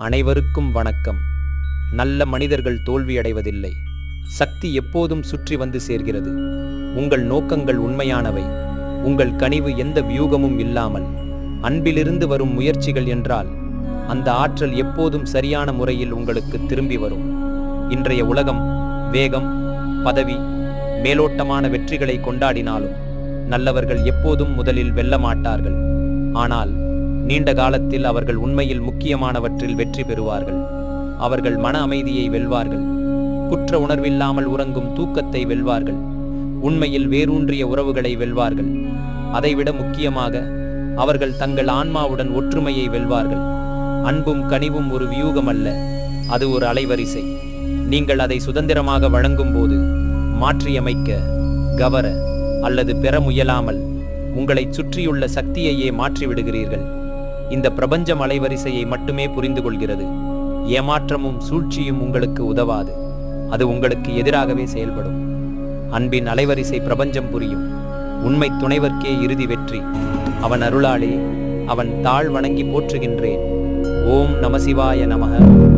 அனைவருக்கும் வணக்கம். நல்ல மனிதர்கள் தோல்வியடைவதில்லை. சக்தி எப்போதும் சுற்றி வந்து சேர்கிறது. உங்கள் நோக்கங்கள் உண்மையானவை. உங்கள் கனிவு எந்த வியூகமும் இல்லாமல். அன்பிலிருந்து வரும் முயற்சிகள் என்றால் அந்த ஆற்றல் எப்போதும் சரியான முறையில் உங்களுக்கு திரும்பி வரும். இன்றைய உலகம் வேகம் பதவி மேலோட்டமான வெற்றிகளை கொண்டாடினாலும் நல்லவர்கள் எப்போதும் முதலில் வெல்ல மாட்டார்கள் ஆனால் நீண்ட காலத்தில் அவர்கள் உண்மையில் முக்கியமானவற்றில் வெற்றி பெறுவார்கள். அவர்கள் மன அமைதியை வெல்வார்கள். குற்ற உணர்வில்லாமல் உறங்கும் தூக்கத்தை வெல்வார்கள். உண்மையில் வேரூன்றிய உறவுகளை வெல்வார்கள். அதைவிட முக்கியமாக அவர்கள் தங்கள் ஆன்மாவுடன் ஒற்றுமையை வெல்வார்கள். அன்பும் கனிவும் ஒரு வியூகம் அல்ல அது ஒரு அலைவரிசை. நீங்கள் அதை சுதந்திரமாக வழங்கும்போது மாற்றியமைக்க கவர அல்லது பெற முயலாமல் உங்களைச் சுற்றியுள்ள சக்தியையே மாற்றிவிடுகிறீர்கள். இந்த பிரபஞ்சம் அலைவரிசையை மட்டுமே புரிந்து கொள்கிறது ஏமாற்றமும் சூழ்ச்சியும் உங்களுக்கு உதவாது. அது உங்களுக்கு எதிராகவே செயல்படும். அன்பின் அலைவரிசை பிரபஞ்சம் புரியும். உண்மை துணைவர்க்கே இறுதி வெற்றி. அவன் அருளாளே அவன் தாழ் வணங்கி போற்றுகின்றேன். ஓம் நமசிவாய நமக.